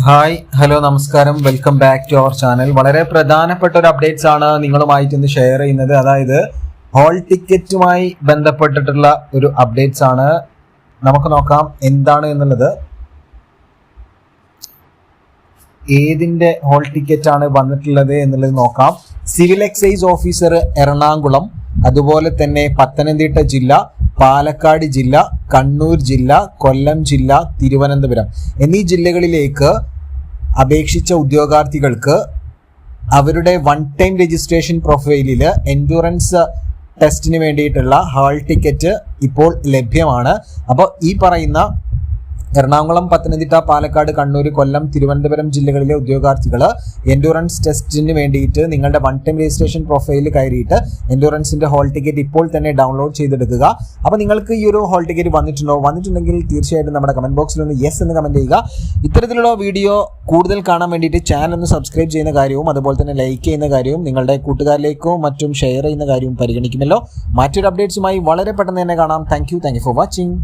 Hi hello നമസ്കാരം. Welcome back to our channel. വളരെ പ്രധാനപ്പെട്ട ഒരു അപ്ഡേറ്റ്സ് ആണ് നിങ്ങളുമായിട്ട് ഇന്ന് ഷെയർ ചെയ്യുന്നത്. അതായത് ഹോൾ ടിക്കറ്റുമായി ബന്ധപ്പെട്ടിട്ടുള്ള ഒരു അപ്ഡേറ്റ്സ് ആണ്. നമുക്ക് നോക്കാം എന്താണ് എന്നുള്ളത്. ഏതിന്റെ ഹോൾ ടിക്കറ്റ് ആണ് വന്നിട്ടുള്ളത് എന്നുള്ളത് നോക്കാം. സിവിൽ എക്സൈസ് ഓഫീസർ എറണാകുളം അതുപോലെ തന്നെ പത്തനംതിട്ട ജില്ല പാലക്കാട് ജില്ല കണ്ണൂർ ജില്ല കൊല്ലം ജില്ല തിരുവനന്തപുരം എന്നീ ജില്ലകളിലേക്ക് അപേക്ഷിച്ച ഉദ്യോഗാർത്ഥികൾക്ക് അവരുടെ വൺ ടൈം രജിസ്ട്രേഷൻ പ്രൊഫൈലിൽ എൻഡുറൻസ് ടെസ്റ്റിന് വേണ്ടിയിട്ടുള്ള ഹാൾ ടിക്കറ്റ് ഇപ്പോൾ ലഭ്യമാണ്. അപ്പോൾ ഈ പറയുന്ന എറണാകുളം പത്തനംതിട്ട പാലക്കാട് കണ്ണൂർ കൊല്ലം തിരുവനന്തപുരം ജില്ലകളിലെ ഉദ്യോഗാർത്ഥികൾ എൻഡുറൻസ് ടെസ്റ്റിന് വേണ്ടിയിട്ട് നിങ്ങളുടെ വൺ ടൈം രജിസ്ട്രേഷൻ പ്രൊഫൈലിൽ കയറിയിട്ട് എൻഡുറൻസിന്റെ ഹോൾ ടിക്കറ്റ് ഇപ്പോൾ തന്നെ ഡൗൺലോഡ് ചെയ്തെടുക്കുക. അപ്പോൾ നിങ്ങൾക്ക് ഈ ഒരു ഹോൾ ടിക്കറ്റ് വന്നിട്ടുണ്ടോ? വന്നിട്ടുണ്ടെങ്കിൽ തീർച്ചയായിട്ടും നമ്മുടെ കമന്റ് ബോക്സിൽ ഒന്ന് യെസ് എന്ന് കമന്റ് ചെയ്യുക. ഇത്തരത്തിലുള്ള വീഡിയോ കൂടുതൽ കാണാൻ വേണ്ടിയിട്ട് ചാനൽ ഒന്ന് സബ്സ്ക്രൈബ് ചെയ്യുന്ന കാര്യവും അതുപോലെ തന്നെ ലൈക്ക് ചെയ്യുന്ന കാര്യവും നിങ്ങളുടെ കൂട്ടുകാരിലേക്കോ മറ്റും ഷെയർ ചെയ്യുന്ന കാര്യവും പരിഗണിക്കുമല്ലോ. മറ്റൊരു അപ്ഡേറ്റ്സുമായി വളരെ പെട്ടെന്ന് തന്നെ കാണാം. Thank you for watching